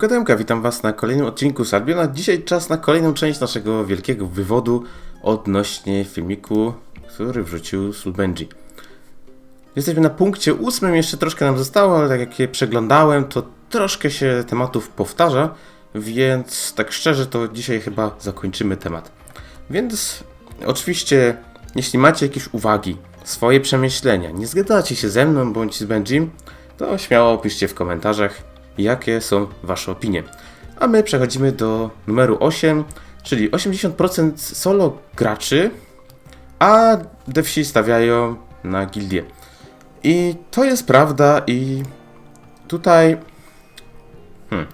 Siemka Demka, witam Was na kolejnym odcinku z. Dzisiaj czas na kolejną część naszego wielkiego wywodu odnośnie filmiku, który wrzucił Sulbenji. Jesteśmy na punkcie ósmym, jeszcze troszkę nam zostało, ale tak jak je przeglądałem, to troszkę się tematów powtarza, więc tak szczerze to dzisiaj chyba zakończymy temat. Więc oczywiście, jeśli macie jakieś uwagi, swoje przemyślenia, nie zgadzacie się ze mną bądź z Benjim, to śmiało piszcie w komentarzach, jakie są Wasze opinie. A my przechodzimy do numeru 8, czyli 80% solo graczy, a devsi stawiają na gildię. I to jest prawda i tutaj... Hmm.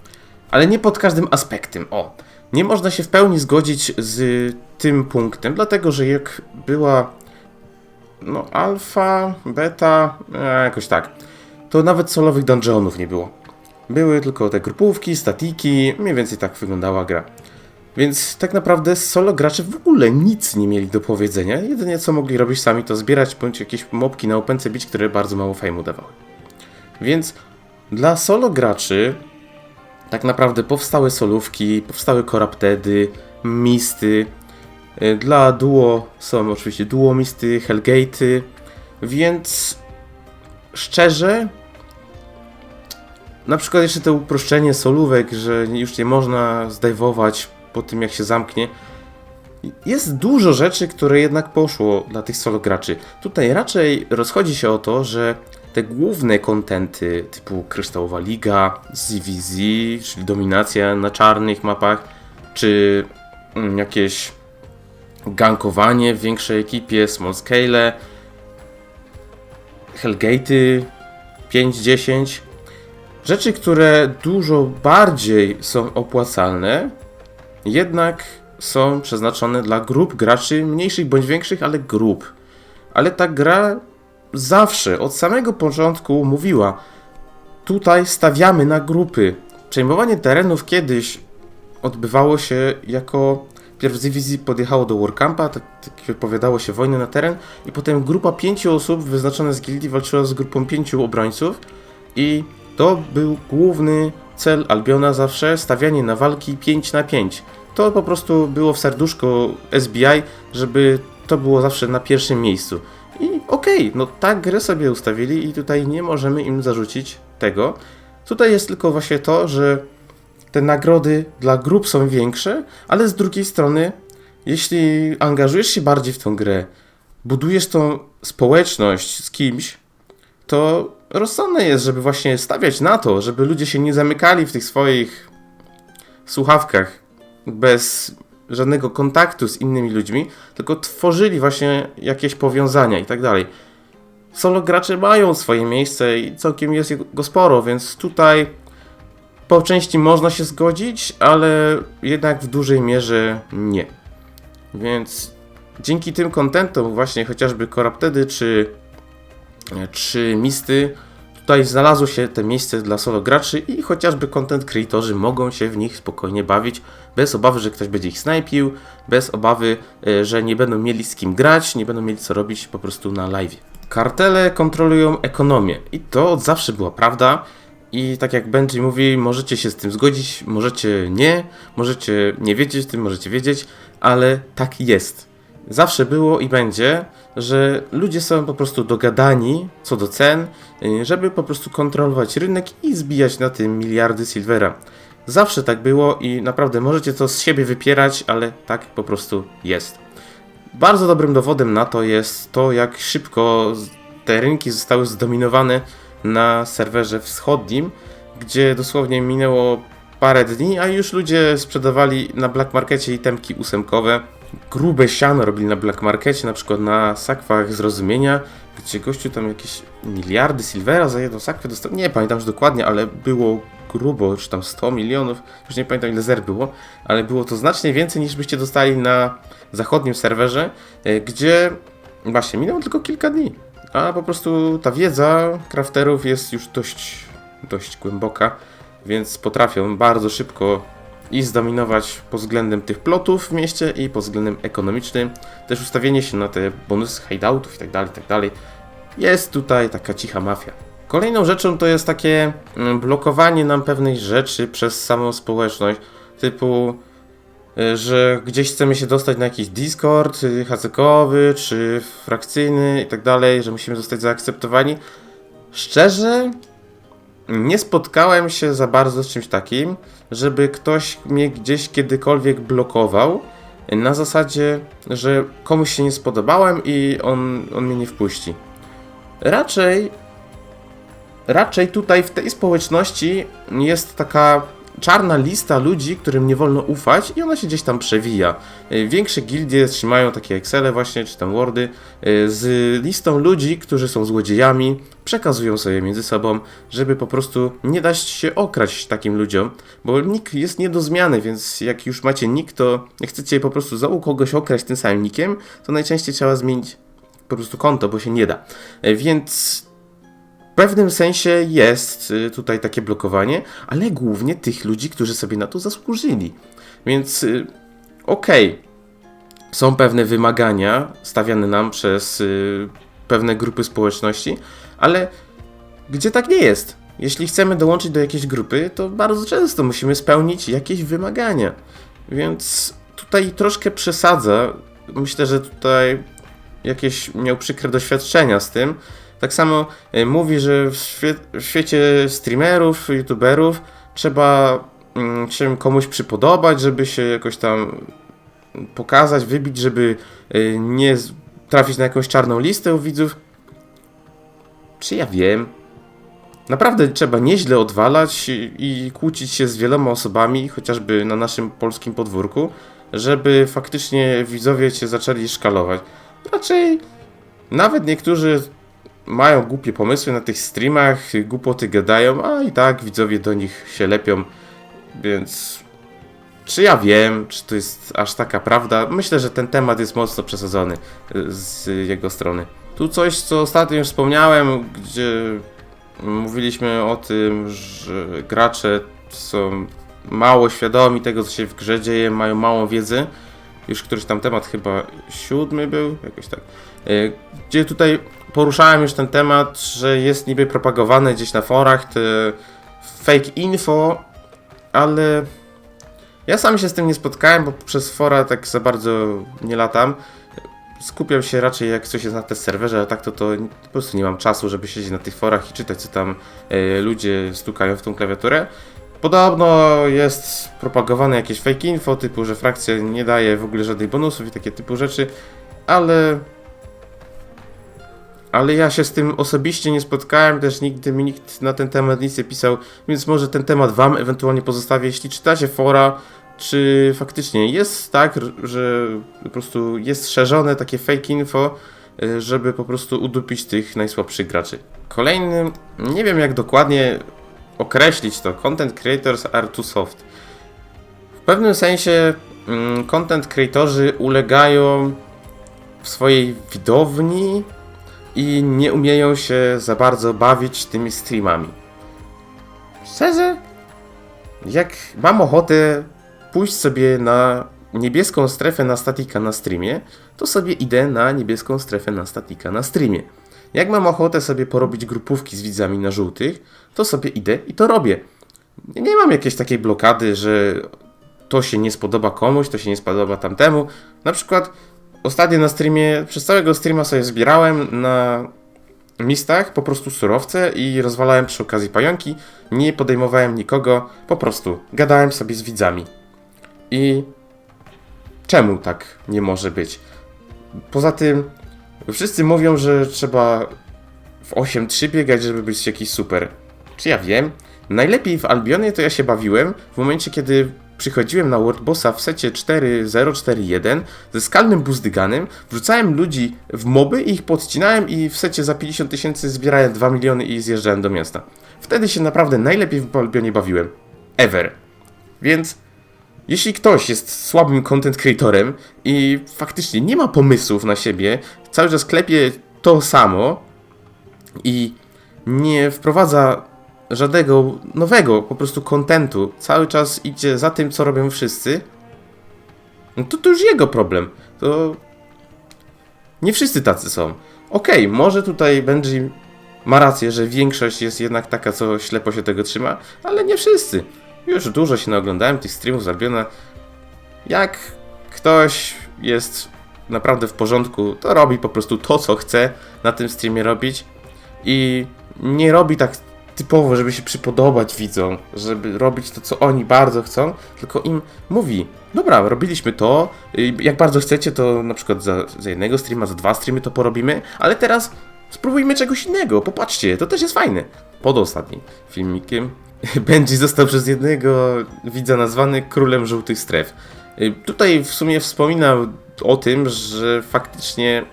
Ale nie pod każdym aspektem. O, nie można się w pełni zgodzić z tym punktem, dlatego że jak była no alfa, beta, e, jakoś tak, to nawet solowych dungeonów nie było. Były tylko te grupówki, statiki, mniej więcej tak wyglądała gra. Więc tak naprawdę solo gracze w ogóle nic nie mieli do powiedzenia. Jedynie co mogli robić sami to zbierać bądź jakieś mopki na opence bić, które bardzo mało fejmu dawały. Więc dla solo graczy tak naprawdę powstały solówki, powstały koraptedy, misty. Y, Dla duo są oczywiście duo misty, hellgate'y, więc szczerze na przykład jeszcze to uproszczenie solówek, że już nie można zdajwować po tym jak się zamknie. Jest dużo rzeczy, które jednak poszło dla tych solo graczy. Tutaj raczej rozchodzi się o to, że te główne kontenty typu Kryształowa Liga, ZVZ, czyli dominacja na czarnych mapach, czy mm, jakieś gankowanie w większej ekipie, small scale, Hellgate'y 5-10, Rzeczy, które dużo bardziej są opłacalne, jednak są przeznaczone dla grup graczy, mniejszych bądź większych, ale grup. Ale ta gra zawsze, od samego początku mówiła, tutaj stawiamy na grupy. Przejmowanie terenów kiedyś odbywało się jako Pierw z dywizji podjechało do Warcampa, tak, tak wypowiadało się wojny na teren i potem grupa pięciu osób wyznaczona z gildii walczyła z grupą pięciu obrońców i to był główny cel Albiona zawsze, stawianie na walki 5 na 5. To po prostu było w serduszko SBI, żeby to było zawsze na pierwszym miejscu. I okej, no tak grę sobie ustawili i tutaj nie możemy im zarzucić tego. Tutaj jest tylko właśnie to, że te nagrody dla grup są większe, ale z drugiej strony, jeśli angażujesz się bardziej w tą grę, budujesz tą społeczność z kimś, to rozsądne jest, żeby właśnie stawiać na to, żeby ludzie się nie zamykali w tych swoich słuchawkach bez żadnego kontaktu z innymi ludźmi, tylko tworzyli właśnie jakieś powiązania i tak dalej. Solo gracze mają swoje miejsce i całkiem jest go sporo, więc tutaj po części można się zgodzić, ale jednak w dużej mierze nie. Więc dzięki tym kontentom, właśnie chociażby Corruptedy czy czy misty. Tutaj znalazło się te miejsce dla solo graczy i chociażby content creatorzy mogą się w nich spokojnie bawić, bez obawy, że ktoś będzie ich snajpił, bez obawy, e, że nie będą mieli z kim grać, nie będą mieli co robić po prostu na live. Kartele kontrolują ekonomię i to od zawsze była prawda. I tak jak Benji mówi, możecie się z tym zgodzić, możecie nie, możecie nie wiedzieć tym, możecie wiedzieć, ale tak jest. Zawsze było i będzie, że ludzie są po prostu dogadani co do cen, y, żeby po prostu kontrolować rynek i zbijać na tym miliardy silvera. Zawsze tak było i naprawdę możecie to z siebie wypierać, ale tak po prostu jest. Bardzo dobrym dowodem na to jest to, jak szybko te rynki zostały zdominowane na serwerze wschodnim, gdzie dosłownie minęło parę dni, a już ludzie sprzedawali na black markecie itemki ósemkowe grube siano robili na black markecie, na przykład na sakwach zrozumienia, gdzie gościu tam jakieś miliardy silvera za jedną sakwę dostał. Nie pamiętam już dokładnie, ale było grubo, czy tam 100 milionów, już nie pamiętam ile zer było, ale było to znacznie więcej niż byście dostali na zachodnim serwerze, e, gdzie właśnie minęło tylko kilka dni. A po prostu ta wiedza crafterów jest już dość, dość głęboka, więc potrafią bardzo szybko i zdominować pod względem tych plotów w mieście i pod względem ekonomicznym. Też ustawienie się na te bonusy hideoutów i tak dalej, tak dalej. Jest tutaj taka cicha mafia. Kolejną rzeczą to jest takie mm, blokowanie nam pewnej rzeczy przez samą społeczność, typu, y, że gdzieś chcemy się dostać na jakiś Discord y, hacykowy czy frakcyjny i tak dalej, że musimy zostać zaakceptowani. Szczerze, nie spotkałem się za bardzo z czymś takim, żeby ktoś mnie gdzieś kiedykolwiek blokował na zasadzie, że komuś się nie spodobałem i on, on mnie nie wpuści. Raczej raczej tutaj w tej społeczności jest taka czarna lista ludzi, którym nie wolno ufać i ona się gdzieś tam przewija. Y, Większe gildie trzymają takie Excele właśnie, czy tam Wordy y, z listą ludzi, którzy są złodziejami, przekazują sobie między sobą, żeby po prostu nie dać się okraść takim ludziom, bo nick jest nie do zmiany, więc jak już macie nick, to jak chcecie po prostu za kogoś okraść tym samym nickiem, to najczęściej trzeba zmienić po prostu konto, bo się nie da. Y, Więc pewnym sensie jest y, tutaj takie blokowanie, ale głównie tych ludzi, którzy sobie na to zasłużyli. Więc y, okej, są pewne wymagania stawiane nam przez y, pewne grupy społeczności, ale gdzie tak nie jest? Jeśli chcemy dołączyć do jakiejś grupy, to bardzo często musimy spełnić jakieś wymagania. Więc tutaj troszkę przesadza. Myślę, że tutaj jakieś miał przykre doświadczenia z tym. Tak samo y, mówi, że w, świe w świecie streamerów, youtuberów trzeba mm, się komuś przypodobać, żeby się jakoś tam pokazać, wybić, żeby y, nie trafić na jakąś czarną listę u widzów. Czy ja wiem? Naprawdę trzeba nieźle odwalać i kłócić się z wieloma osobami, chociażby na naszym polskim podwórku, żeby faktycznie widzowie cię zaczęli szkalować. Raczej nawet niektórzy mają głupie pomysły na tych streamach, głupoty gadają, a i tak widzowie do nich się lepią, więc czy ja wiem, czy to jest aż taka prawda? Myślę, że ten temat jest mocno przesadzony y, z jego strony. Tu coś, co ostatnio już wspomniałem, gdzie mówiliśmy o tym, że gracze są mało świadomi tego, co się w grze dzieje, mają małą wiedzę. Już któryś tam temat, chyba siódmy był, jakoś tak. Y, Gdzie tutaj poruszałem już ten temat, że jest niby propagowane gdzieś na forach fake info, ale ja sam się z tym nie spotkałem, bo przez fora tak za bardzo nie latam. Skupiam się raczej jak coś jest na tym serwerze, a tak to, to po prostu nie mam czasu, żeby siedzieć na tych forach i czytać, co tam e, ludzie stukają w tą klawiaturę. Podobno jest propagowane jakieś fake info, typu, że frakcja nie daje w ogóle żadnych bonusów i takie typu rzeczy, ale ale ja się z tym osobiście nie spotkałem, też nigdy mi nikt na ten temat nic nie pisał, więc może ten temat wam ewentualnie pozostawię, jeśli czytacie fora, czy faktycznie jest tak, że po prostu jest szerzone takie fake info, y, żeby po prostu udupić tych najsłabszych graczy. Kolejnym, nie wiem jak dokładnie określić to, content creators are too soft. W pewnym sensie mm, content creatorzy ulegają w swojej widowni i nie umieją się za bardzo bawić tymi streamami. Szczerze, jak mam ochotę pójść sobie na niebieską strefę na statika na streamie, to sobie idę na niebieską strefę na statika na streamie. Jak mam ochotę sobie porobić grupówki z widzami na żółtych, to sobie idę i to robię. Nie mam jakiejś takiej blokady, że to się nie spodoba komuś, to się nie spodoba tamtemu. Na przykład ostatnio na streamie, przez całego streama sobie zbierałem na mistach po prostu surowce i rozwalałem przy okazji pająki. Nie podejmowałem nikogo, po prostu gadałem sobie z widzami. I czemu tak nie może być? Poza tym, wszyscy mówią, że trzeba w 8-3 biegać, żeby być jakiś super. Czy ja wiem? Najlepiej w Albionie to ja się bawiłem w momencie, kiedy przychodziłem na World Bossa w secie 4.041 ze skalnym buzdyganem, wrzucałem ludzi w moby i ich podcinałem i w secie za 50 tysięcy zbierałem 2 miliony i zjeżdżałem do miasta. Wtedy się naprawdę najlepiej w Albionie bawiłem. Ever. Więc jeśli ktoś jest słabym content creatorem i faktycznie nie ma pomysłów na siebie, cały czas klepie to samo i nie wprowadza żadnego nowego po prostu kontentu, cały czas idzie za tym, co robią wszyscy, no to to już jego problem. To nie wszyscy tacy są. Okej, może tutaj Benji ma rację, że większość jest jednak taka, co ślepo się tego trzyma, ale nie wszyscy. Już dużo się naoglądałem tych streamów z Albiona. Jak ktoś jest naprawdę w porządku, to robi po prostu to, co chce na tym streamie robić i nie robi tak typowo, żeby się przypodobać widzom, żeby robić to, co oni bardzo chcą, tylko im mówi, dobra, robiliśmy to, y, jak bardzo chcecie, to na przykład za, za jednego streama, za dwa streamy to porobimy, ale teraz spróbujmy czegoś innego, popatrzcie, to też jest fajne. Pod ostatnim filmikiem Benji został przez jednego widza nazwany królem żółtych stref. Y, Tutaj w sumie wspominał o tym, że faktycznie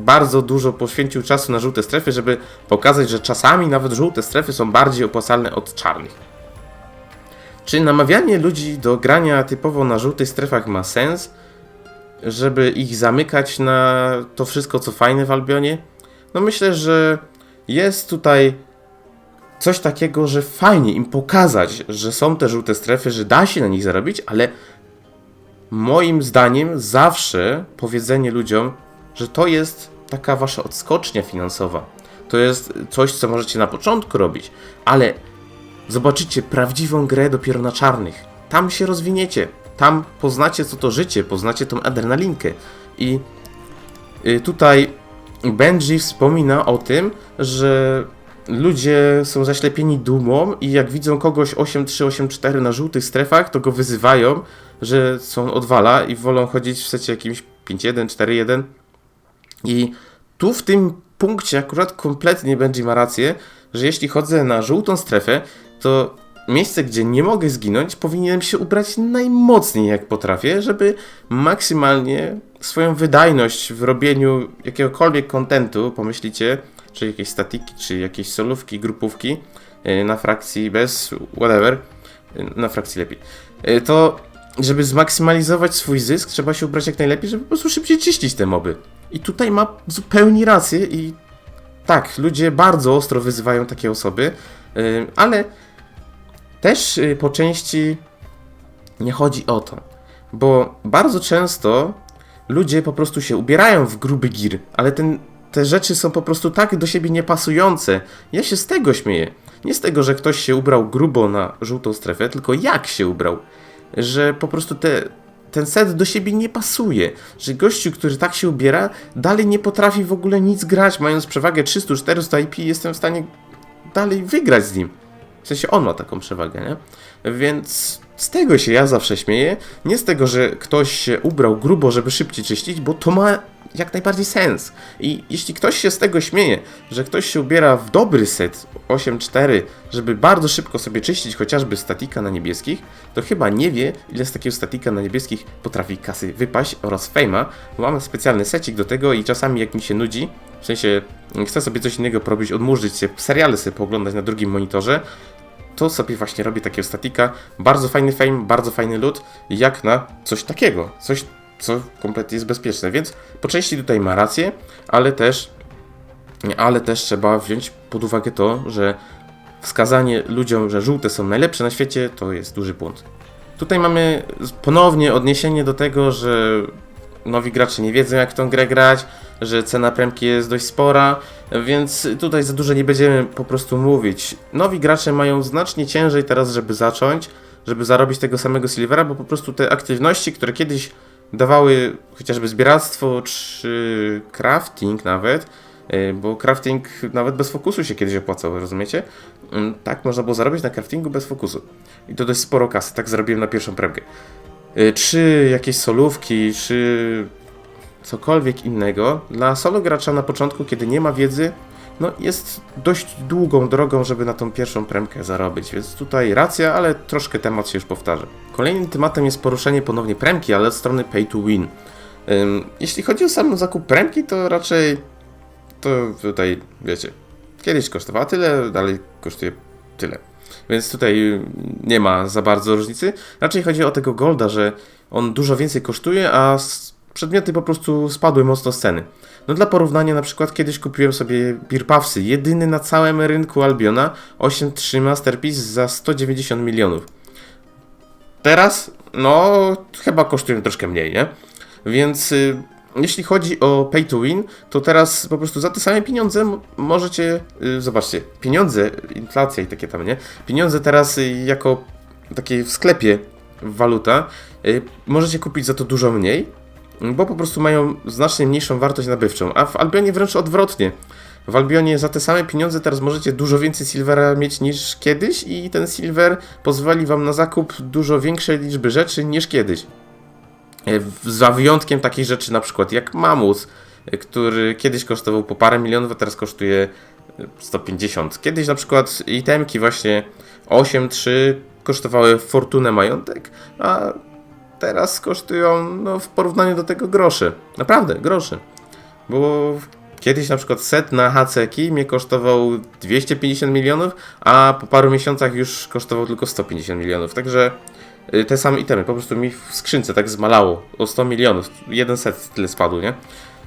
bardzo dużo poświęcił czasu na żółte strefy, żeby pokazać, że czasami nawet żółte strefy są bardziej opłacalne od czarnych. Czy namawianie ludzi do grania typowo na żółtych strefach ma sens, żeby ich zamykać na to wszystko, co fajne w Albionie? No myślę, że jest tutaj coś takiego, że fajnie im pokazać, że są te żółte strefy, że da się na nich zarobić, ale moim zdaniem zawsze powiedzenie ludziom, że to jest taka wasza odskocznia finansowa. To jest coś, co możecie na początku robić, ale zobaczycie prawdziwą grę dopiero na czarnych. Tam się rozwiniecie, tam poznacie co to życie, poznacie tą adrenalinkę. I y, tutaj Benji wspomina o tym, że ludzie są zaślepieni dumą i jak widzą kogoś 8-3-8-4 na żółtych strefach, to go wyzywają, że są odwala i wolą chodzić w secie jakimś 5-1, 4-1. I tu w tym punkcie akurat kompletnie będzie ma rację, że jeśli chodzę na żółtą strefę, to miejsce, gdzie nie mogę zginąć, powinienem się ubrać najmocniej jak potrafię, żeby maksymalnie swoją wydajność w robieniu jakiegokolwiek kontentu, pomyślicie, czy jakieś statiki, czy jakieś solówki, grupówki yy, na frakcji bez whatever, yy, na frakcji lepiej, yy, to żeby zmaksymalizować swój zysk, trzeba się ubrać jak najlepiej, żeby po prostu szybciej czyścić te moby. I tutaj ma zupełnie rację i tak, ludzie bardzo ostro wyzywają takie osoby, yy, ale też yy, po części nie chodzi o to, bo bardzo często ludzie po prostu się ubierają w gruby gir, ale ten, te rzeczy są po prostu tak do siebie niepasujące. Ja się z tego śmieję. Nie z tego, że ktoś się ubrał grubo na żółtą strefę, tylko jak się ubrał. Że po prostu te, ten set do siebie nie pasuje. Że gościu, który tak się ubiera, dalej nie potrafi w ogóle nic grać, mając przewagę 300-400 IP, jestem w stanie dalej wygrać z nim. W sensie on ma taką przewagę, nie? Więc z tego się ja zawsze śmieję. Nie z tego, że ktoś się ubrał grubo, żeby szybciej czyścić, bo to ma jak najbardziej sens. I jeśli ktoś się z tego śmieje, że ktoś się ubiera w dobry set 8-4, żeby bardzo szybko sobie czyścić chociażby statika na niebieskich, to chyba nie wie, ile z takiego statika na niebieskich potrafi kasy wypaść oraz fejma, bo mamy specjalny secik do tego i czasami jak mi się nudzi, w sensie chcę sobie coś innego porobić, odmurzyć się, seriale sobie pooglądać na drugim monitorze, to sobie właśnie robię takiego statika. Bardzo fajny fame, bardzo fajny loot, jak na coś takiego. Coś, co kompletnie jest bezpieczne. Więc po części tutaj ma rację, ale też, ale też trzeba wziąć pod uwagę to, że wskazanie ludziom, że żółte są najlepsze na świecie, to jest duży błąd. Tutaj mamy ponownie odniesienie do tego, że nowi gracze nie wiedzą jak tą grę grać, że cena premki jest dość spora, więc tutaj za dużo nie będziemy po prostu mówić. Nowi gracze mają znacznie ciężej teraz, żeby zacząć, żeby zarobić tego samego silvera, bo po prostu te aktywności, które kiedyś dawały chociażby zbieractwo czy crafting nawet, yy, bo crafting nawet bez fokusu się kiedyś opłacał, rozumiecie? Yy, Tak, można było zarobić na craftingu bez fokusu. I to dość sporo kasy, tak zarobiłem na pierwszą premkę. Yy, Czy jakieś solówki, czy cokolwiek innego, dla solo gracza na początku, kiedy nie ma wiedzy, no jest dość długą drogą, żeby na tą pierwszą premkę zarobić, więc tutaj racja, ale troszkę temat się już powtarza. Kolejnym tematem jest poruszenie ponownie premki, ale od strony pay to win. Jeśli chodzi o sam zakup premki, to raczej to tutaj, wiecie, kiedyś kosztowała tyle, dalej kosztuje tyle. Więc tutaj nie ma za bardzo różnicy. Raczej chodzi o tego golda, że on dużo więcej kosztuje, a przedmioty po prostu spadły mocno z ceny. No dla porównania na przykład kiedyś kupiłem sobie Beer Puffsy, jedyny na całym rynku Albiona 8.3 Masterpiece za 190 milionów. Teraz, no, chyba kosztują troszkę mniej, nie? Więc y, jeśli chodzi o pay to win, to teraz po prostu za te same pieniądze możecie, y, zobaczcie, pieniądze, inflacja i takie tam, nie? Pieniądze teraz y, jako takie w sklepie waluta, y, możecie kupić za to dużo mniej, bo po prostu mają znacznie mniejszą wartość nabywczą, a w Albionie wręcz odwrotnie. W Albionie za te same pieniądze teraz możecie dużo więcej silvera mieć niż kiedyś i ten silver pozwoli wam na zakup dużo większej liczby rzeczy niż kiedyś. E, Za wyjątkiem takich rzeczy na przykład jak Mamus, e, który kiedyś kosztował po parę milionów, a teraz kosztuje e, 150. Kiedyś na przykład itemki właśnie 8-3 kosztowały fortunę majątek, a teraz kosztują no, w porównaniu do tego grosze. Naprawdę, grosze. Bo kiedyś na przykład set na Haceki mnie kosztował 250 milionów, a po paru miesiącach już kosztował tylko 150 milionów. Także y, te same itemy po prostu mi w skrzynce tak zmalało o 100 milionów. Jeden set tyle spadł, nie?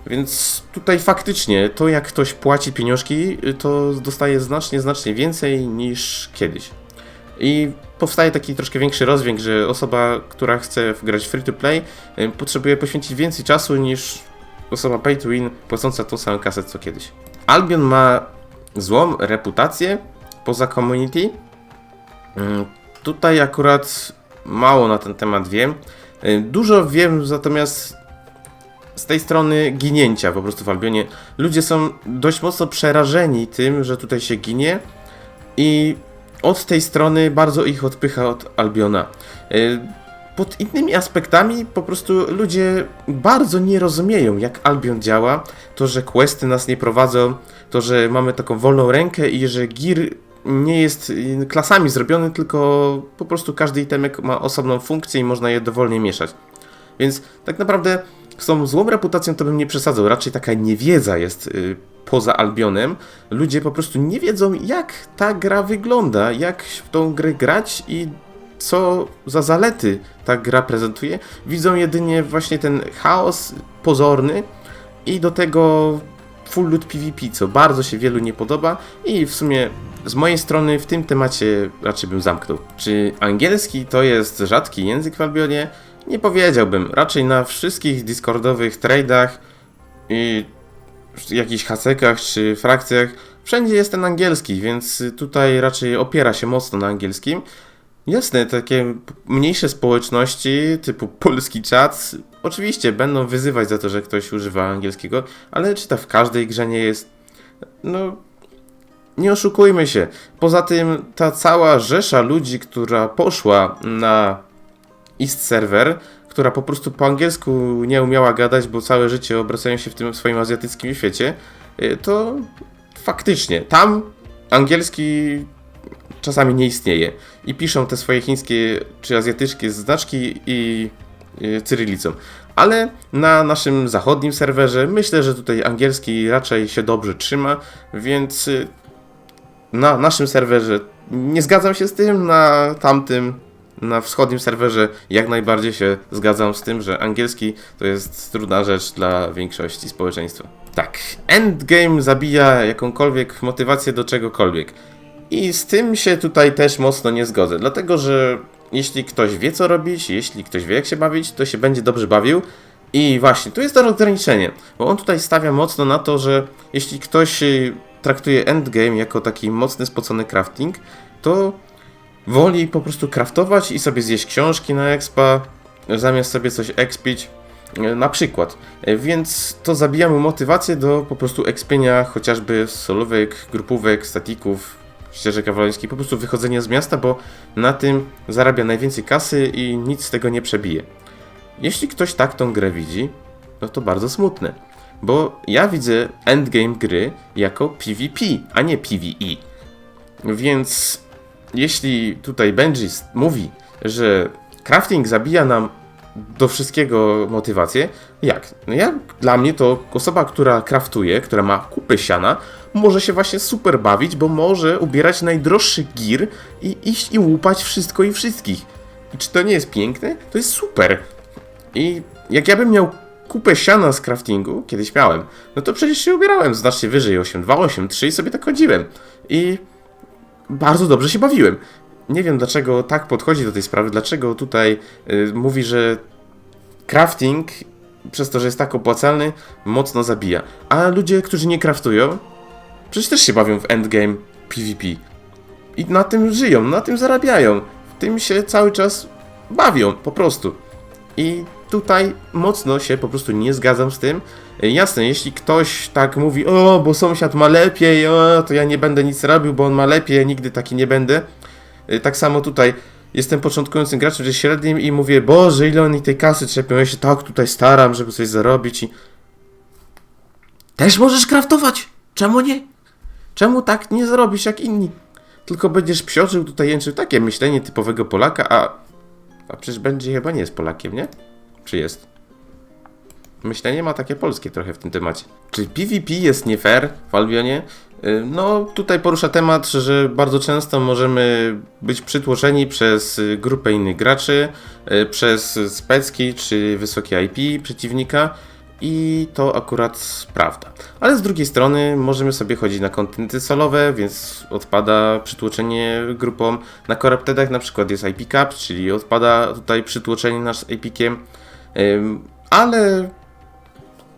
Więc tutaj faktycznie to jak ktoś płaci pieniążki, y, to dostaje znacznie, znacznie więcej niż kiedyś. I powstaje taki troszkę większy rozdźwięk, że osoba, która chce grać free to play, y, potrzebuje poświęcić więcej czasu niż osoba pay to win płacąca tą samą kasę co kiedyś. Albion ma złą reputację poza community. Mm, Tutaj akurat mało na ten temat wiem. Y, Dużo wiem natomiast z tej strony ginięcia po prostu w Albionie. Ludzie są dość mocno przerażeni tym, że tutaj się ginie i od tej strony bardzo ich odpycha od Albiona. Y, Pod innymi aspektami po prostu ludzie bardzo nie rozumieją, jak Albion działa, to, że questy nas nie prowadzą, to, że mamy taką wolną rękę i że gear nie jest y, klasami zrobiony, tylko po prostu każdy itemek ma osobną funkcję i można je dowolnie mieszać. Więc tak naprawdę z tą złą reputacją to bym nie przesadzał. Raczej taka niewiedza jest y, poza Albionem. Ludzie po prostu nie wiedzą, jak ta gra wygląda, jak w tą grę grać i co za zalety ta gra prezentuje. Widzą jedynie właśnie ten chaos pozorny i do tego full loot PvP, co bardzo się wielu nie podoba i w sumie z mojej strony w tym temacie raczej bym zamknął. Czy angielski to jest rzadki język w Albionie? Nie powiedziałbym. Raczej na wszystkich discordowych trade'ach i jakichś hasekach czy frakcjach wszędzie jest ten angielski, więc tutaj raczej opiera się mocno na angielskim. Jasne, takie mniejsze społeczności typu polski czat oczywiście będą wyzywać za to, że ktoś używa angielskiego, ale czy to w każdej grze nie jest? No, nie oszukujmy się. Poza tym ta cała rzesza ludzi, która poszła na East Server, która po prostu po angielsku nie umiała gadać, bo całe życie obracają się w tym swoim azjatyckim świecie, y, to faktycznie tam angielski czasami nie istnieje. I piszą te swoje chińskie czy azjatyckie znaczki i y, cyrylicą. Ale na naszym zachodnim serwerze myślę, że tutaj angielski raczej się dobrze trzyma, więc y, na naszym serwerze nie zgadzam się z tym, na tamtym, na wschodnim serwerze jak najbardziej się zgadzam z tym, że angielski to jest trudna rzecz dla większości społeczeństwa. Tak, endgame zabija jakąkolwiek motywację do czegokolwiek. I z tym się tutaj też mocno nie zgodzę, dlatego że jeśli ktoś wie co robić, jeśli ktoś wie jak się bawić, to się będzie dobrze bawił. I właśnie, tu jest to ograniczenie, bo on tutaj stawia mocno na to, że jeśli ktoś traktuje endgame jako taki mocny, spocony crafting, to woli po prostu craftować i sobie zjeść książki na expa, zamiast sobie coś expić, y, na przykład. Y, Więc to zabija mu motywację do po prostu expienia chociażby solówek, grupówek, statików, ścieżek kawaleryjskich, po prostu wychodzenia z miasta, bo na tym zarabia najwięcej kasy i nic z tego nie przebije. Jeśli ktoś tak tą grę widzi, no to bardzo smutne. Bo ja widzę endgame gry jako PvP, a nie PvE. Więc jeśli tutaj Benji mówi, że crafting zabija nam do wszystkiego motywację, jak? No ja, dla mnie to osoba, która craftuje, która ma kupę siana, może się właśnie super bawić, bo może ubierać najdroższy gear i iść i łupać wszystko i wszystkich. I czy to nie jest piękne? To jest super. I jak ja bym miał kupę siana z craftingu, kiedyś miałem, no to przecież się ubierałem znacznie wyżej 8.2, 8.3 i sobie tak chodziłem. I bardzo dobrze się bawiłem. Nie wiem dlaczego tak podchodzi do tej sprawy, dlaczego tutaj y, mówi, że crafting przez to, że jest tak opłacalny, mocno zabija. A ludzie, którzy nie craftują, przecież też się bawią w endgame PvP. I na tym żyją, na tym zarabiają. W tym się cały czas bawią, po prostu. I tutaj mocno się po prostu nie zgadzam z tym. E, Jasne, jeśli ktoś tak mówi, o, bo sąsiad ma lepiej, o, to ja nie będę nic robił, bo on ma lepiej, ja nigdy taki nie będę. E, Tak samo tutaj jestem początkującym graczem, że średnim i mówię, Boże, ile oni tej kasy trzepią, ja się tak tutaj staram, żeby coś zarobić i... Też możesz kraftować! Czemu nie? Czemu tak nie zrobisz jak inni? Tylko będziesz psioczył tutaj jęczył takie myślenie typowego Polaka, a... A przecież będzie chyba nie jest Polakiem, nie? Czy jest? Myślenie ma takie polskie trochę w tym temacie. Czy PvP jest nie fair w Albionie? Y, No, tutaj porusza temat, że bardzo często możemy być przytłoczeni przez grupę innych graczy, y, przez specki czy wysokie IP przeciwnika i to akurat prawda. Ale z drugiej strony możemy sobie chodzić na kontenty solowe, więc odpada przytłoczenie grupą. Na Corruptedach na przykład jest IP Cap, czyli odpada tutaj przytłoczenie nasz IP-kiem. Ale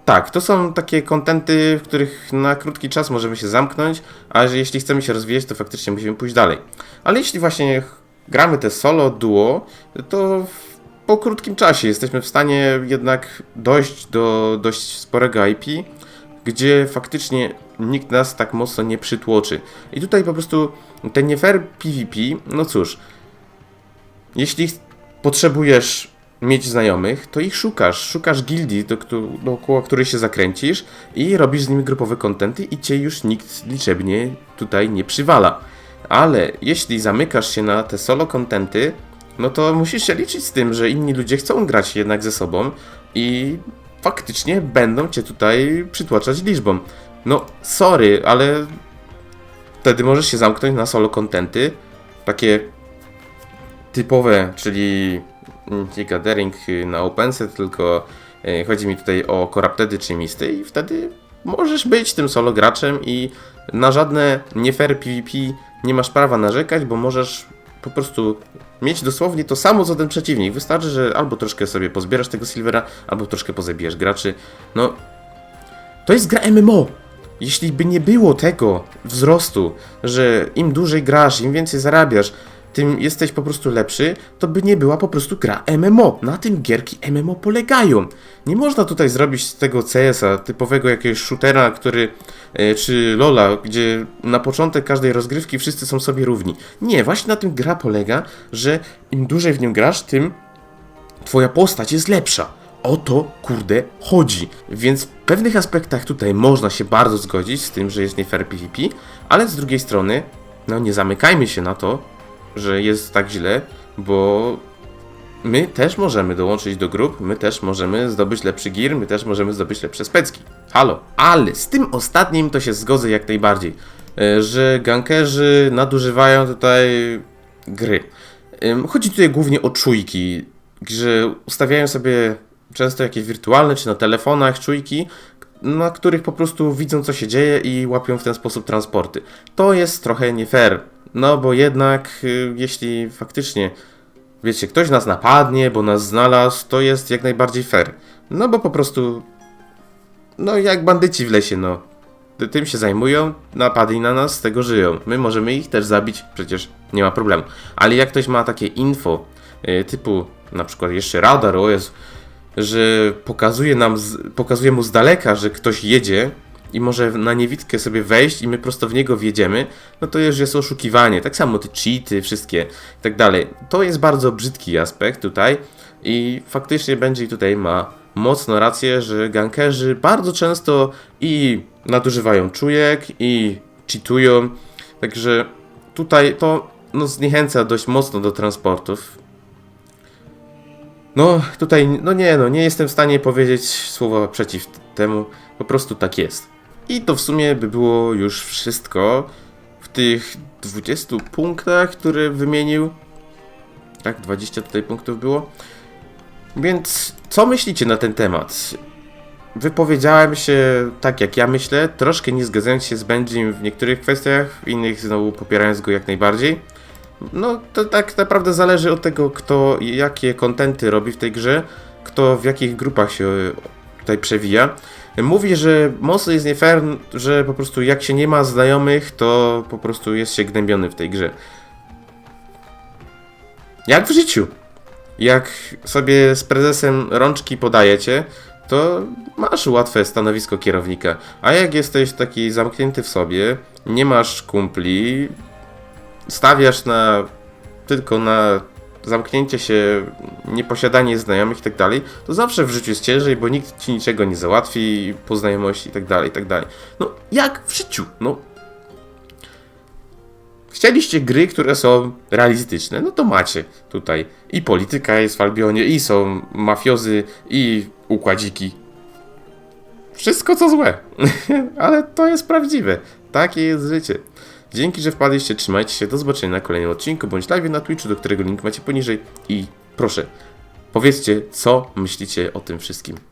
tak, to są takie kontenty, w których na krótki czas możemy się zamknąć, a jeśli chcemy się rozwijać, to faktycznie musimy pójść dalej. Ale jeśli właśnie gramy te solo, duo, to po krótkim czasie jesteśmy w stanie jednak dojść do dość sporego IP, gdzie faktycznie nikt nas tak mocno nie przytłoczy. I tutaj po prostu ten nie fair PvP, no cóż, jeśli potrzebujesz mieć znajomych, to ich szukasz. Szukasz gildii, do, dookoła której się zakręcisz i robisz z nimi grupowe kontenty i cię już nikt liczebnie tutaj nie przywala. Ale jeśli zamykasz się na te solo kontenty, no to musisz się liczyć z tym, że inni ludzie chcą grać jednak ze sobą i faktycznie będą cię tutaj przytłaczać liczbą. No, sorry, ale wtedy możesz się zamknąć na solo kontenty, takie typowe, czyli nie gathering na OpenSet, tylko e, chodzi mi tutaj o Corruptedy czy Misty i wtedy możesz być tym solo graczem i na żadne nie fair PvP nie masz prawa narzekać, bo możesz po prostu mieć dosłownie to samo co ten przeciwnik. Wystarczy, że albo troszkę sobie pozbierasz tego silvera, albo troszkę pozabijesz graczy. No, to jest gra MMO. Jeśli by nie było tego wzrostu, że im dłużej grasz, im więcej zarabiasz, tym jesteś po prostu lepszy, to by nie była po prostu gra MMO. Na tym gierki MMO polegają. Nie można tutaj zrobić z tego CS-a, typowego jakiegoś shootera, który, e, czy LoLa, gdzie na początek każdej rozgrywki wszyscy są sobie równi. Nie, właśnie na tym gra polega, że im dłużej w nią grasz, tym twoja postać jest lepsza. O to, kurde, chodzi. Więc w pewnych aspektach tutaj można się bardzo zgodzić z tym, że jest nie fair PvP, ale z drugiej strony, no nie zamykajmy się na to, że jest tak źle, bo my też możemy dołączyć do grup, my też możemy zdobyć lepszy gear, my też możemy zdobyć lepsze specki. Halo. Ale z tym ostatnim to się zgodzę jak najbardziej, e, że gankerzy nadużywają tutaj gry. Chodzi tutaj głównie o czujki, że ustawiają sobie często jakieś wirtualne czy na telefonach czujki, na których po prostu widzą co się dzieje i łapią w ten sposób transporty. To jest trochę nie fair, no bo jednak y, jeśli faktycznie wiecie, ktoś nas napadnie, bo nas znalazł, to jest jak najbardziej fair. No bo po prostu no jak bandyci w lesie, no. Tym się zajmują, napadli na nas, z tego żyją. My możemy ich też zabić, przecież nie ma problemu. Ale jak ktoś ma takie info, y, typu na przykład jeszcze radar, o jest, że pokazuje nam, pokazuje mu z daleka, że ktoś jedzie i może na niewidkę sobie wejść i my prosto w niego wjedziemy, no to już jest oszukiwanie. Tak samo te cheaty, wszystkie i tak dalej. To jest bardzo brzydki aspekt tutaj i faktycznie będzie tutaj ma mocno rację, że gankerzy bardzo często i nadużywają czujek i cheatują, także tutaj to no, zniechęca dość mocno do transportów. No, tutaj, no nie, no nie jestem w stanie powiedzieć słowa przeciw temu, po prostu tak jest. I to w sumie by było już wszystko w tych 20 punktach, które wymienił. Tak, 20 tutaj punktów było. Więc co myślicie na ten temat? Wypowiedziałem się tak, jak ja myślę, troszkę nie zgadzając się z Benjim w niektórych kwestiach, w innych znowu popierając go jak najbardziej. No, to tak naprawdę zależy od tego, kto jakie kontenty robi w tej grze, kto w jakich grupach się tutaj przewija. Mówi, że mocno jest nie fair, że po prostu jak się nie ma znajomych, to po prostu jest się gnębiony w tej grze. Jak w życiu. Jak sobie z prezesem rączki podajecie, to masz łatwe stanowisko kierownika. A jak jesteś taki zamknięty w sobie, nie masz kumpli, stawiasz na tylko na zamknięcie się, nieposiadanie znajomych i tak dalej, to zawsze w życiu jest ciężej, bo nikt ci niczego nie załatwi, po znajomości i tak dalej, i tak dalej. No, jak w życiu, no. Chcieliście gry, które są realistyczne, no to macie tutaj. I polityka jest w Albionie, i są mafiozy, i układziki. Wszystko co złe. Ale to jest prawdziwe. Takie jest życie. Dzięki, że wpadliście, trzymajcie się, do zobaczenia na kolejnym odcinku, bądź live na Twitchu, do którego link macie poniżej. I proszę, powiedzcie, co myślicie o tym wszystkim.